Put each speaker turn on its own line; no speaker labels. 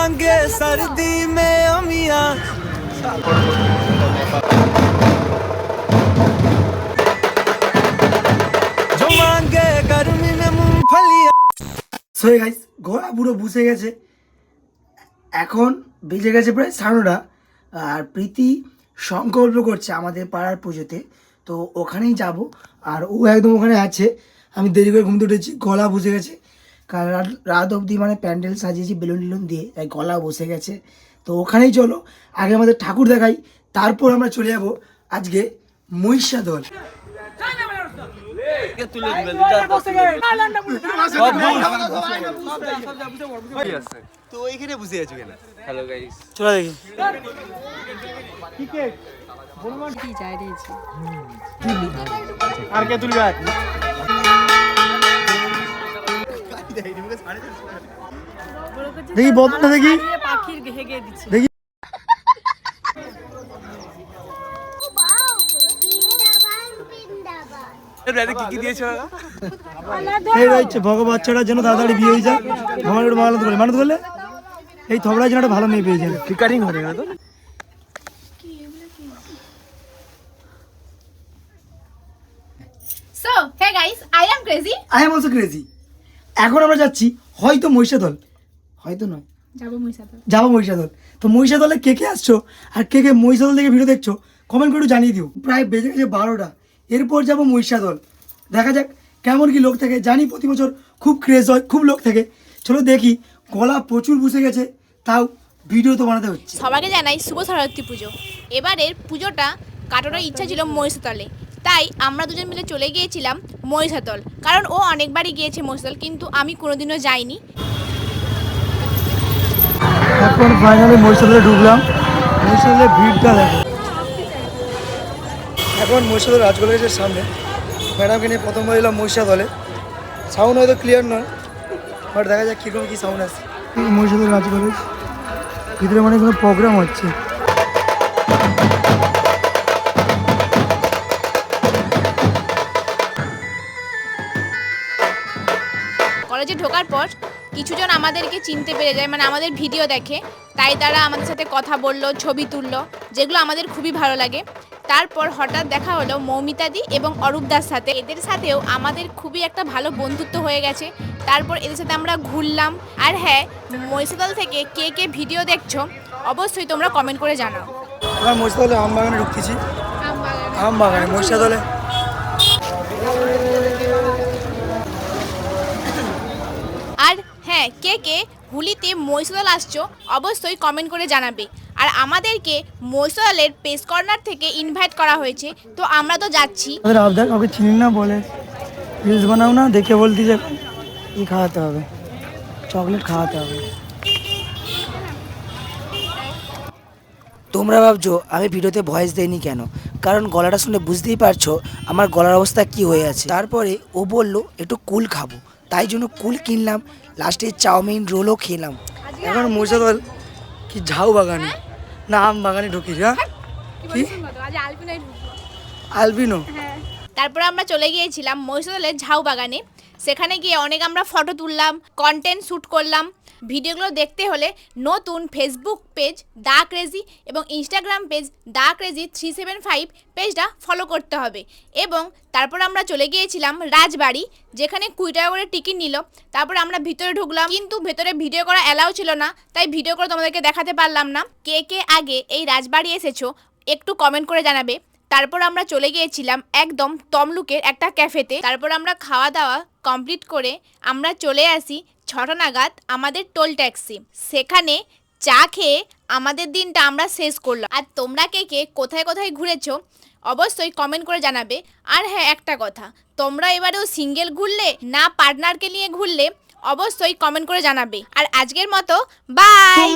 मांगे सर्दी में अमिया जो मांगे गर्मी में मूंगफलियां
সো গাইস ঘোড়া পুরো বুঝে গেছে এখন বেজে গেছে প্রায় সাড়ে আর প্রীতি সংকল্প করছে আমাদের পাড়ার পুজোতে তো ওখানেই যাব আর ও একদম ওখানে আছে আমি দেরি করে ঘুমতে উঠেছি গলা বসে গেছে কারণ রাত- রাত অবধি মানে প্যান্ডেল সাজিয়েছি বেলুন টেলুন দিয়ে তাই গলা বসে গেছে। তো ওখানেই চলো আগে আমাদের ঠাকুর দেখাই তারপর আমরা চলে যাব আজকে মহিষাদল।
তো এইখানে বসে আছো কেন? হ্যালো গাইস
চলো দেখি।
আর কে তুলবে?
দেখি বদনা দেখি
পাখির ঘেগে দিচ্ছে
দেখি।
দাদা কি কি দিয়েছ
এই রয়েছে ভগবান বাচ্চাটার জন্য তাড়াতাড়ি বিয়ে হয়ে যায়। ভগবান একটু মানত করলে। মানত করলে? এই থবড়ার জন্য একটা ভালো মেয়ে পেয়ে যায়।
রিকার্ডিং হয়ে গেল তো।
So hey guys I am crazy
I am also crazy এখন আমরা যাচ্ছি হয়তো মহিষাদল। হয়তো নয়।
যাব মহিষাদল।
যাব মহিষাদল। তো মহিষাদলে কে কে আসছো আর কে কে মহিষাদল থেকে ভিডিও দেখছ কমেন্ট করে একটু জানিয়ে দিও। প্রায় বেজে গেছে বারোটা। এরপর যাব মহিষাদল। দেখা যাক কেমন কি লোক থাকে। জানি প্রতি বছর খুব ক্রেজ হয় খুব লোক থাকে। চলো দেখি গলা প্রচুর বসে গেছে তাও ভিডিও তো বানাতে হচ্ছে।
সবাইকে জানাই শুভ সরস্বতী পুজো। এবারের পুজোটা কাটানোর ইচ্ছা ছিল মহিষাতলে তাই আমরা দুজন মিলে চলে গিয়েছিলাম মহিষাতল। কারণ ও অনেকবারই গিয়েছে মহিষাতল, কিন্তু আমি কোনোদিনও যাইনি।
এখন ফাইনালি মহিষাদলে ঢুকলাম। মহিষাদলের ভিড়টা দেখো। এখন মহিষাদল রাজগোলগেটের সামনে। ম্যাডামকে নিয়ে প্রথমবার এলাম মহিষাদলে সাউন্ড হয়তো ক্লিয়ার নয় বাট দেখা যাক কীরকম কী সাউন্ড আছে মহিষাদল রাজগোলগেট ভিতরে মানে কোনো প্রোগ্রাম হচ্ছে।
কলেজে ঢোকার পর কিছুজন আমাদেরকে চিনতে পেরে যায় মানে আমাদের ভিডিও দেখে। তাই তারা আমাদের সাথে কথা বলল ছবি তুললো যেগুলো আমাদের খুবই ভালো লাগে। তারপর হঠাৎ দেখা হলো মৌমিতাদি এবং অরূপ অরূপদার সাথে। এদের সাথেও আমাদের খুবই একটা ভালো বন্ধুত্ব হয়ে গেছে। তারপর এদের সাথে আমরা ঘুরলাম। আর হ্যাঁ মহিষাদল থেকে কে কে ভিডিও দেখছ অবশ্যই তোমরা কমেন্ট করে জানাও।
মহিষাদলে আম বাগানে ঢুকতেছি। আম বাগানে মহিষাদলে
আর হ্যাঁ কে কে হুলিতে মহিষাদল আসছো অবশ্যই কমেন্ট করে জানাবে। আর আমাদেরকে মহিষাদলের পেস কর্নার থেকে ইনভাইট করা হয়েছে তো আমরা তো যাচ্ছি।
আমাদের আবদার কাউকে চিনি না বলে। রিলস বানাও না দেখে বলতি যে ই খাওয়াতে হবে। চকলেট খাওয়াতে হবে। তোমরা ভাবছ আমি ভিডিওতে ভয়েস দেইনি কেন? কারণ গলাটা শুনে বুঝতেই পারছ আমার গলার অবস্থা কি হয়ে আছে। তারপরে ও বলল একটু কুল খাব। তাই জন্য কুল কিনলাম। লাস্টে চাউমিন রোলও খেলাম। এখন মশাদল কি ঝাউ বাগানে? না আম বাগানে ঢুকি হ্যাঁ? কি আলবিনো
তারপর আমরা চলে গিয়েছিলাম মহিষাদলের ঝাউ বাগানে। সেখানে গিয়ে অনেক আমরা ফটো তুললাম কন্টেন্ট শ্যুট করলাম। ভিডিওগুলো দেখতে হলে নতুন ফেসবুক পেজ দা ক্রেজি এবং Instagram page the crazy three seven five পেজটা ফলো করতে হবে। এবং তারপর আমরা চলে গিয়েছিলাম রাজবাড়ি, যেখানে কুড়ি টাকা করে টিকিট নিল। তারপর আমরা ভিতরে ঢুকলাম, কিন্তু ভেতরে ভিডিও করা অ্যালাউ ছিল না, তাই ভিডিও করে তোমাদেরকে দেখাতে পারলাম না। কে কে আগে এই রাজবাড়ি এসেছ, একটু কমেন্ট করে জানাবে। তারপর আমরা চলে গিয়েছিলাম একদম তমলুকের একটা ক্যাফেতে তারপর আমরা খাওয়া দাওয়া কমপ্লিট করে আমরা চলে আসি ছটা নাগাদ আমাদের টোল ট্যাক্সি। সেখানে চা খেয়ে আমাদের দিনটা আমরা শেষ করলাম। আর তোমরা কে কে কোথায় কোথায় ঘুরেছো, অবশ্যই কমেন্ট করে জানাবে। আর হ্যাঁ একটা কথা, তোমরা এবারেও সিঙ্গেল ঘুরলে না পার্টনারকে নিয়ে ঘুরলে, অবশ্যই কমেন্ট করে জানাবে। আর আজকের মতো বাই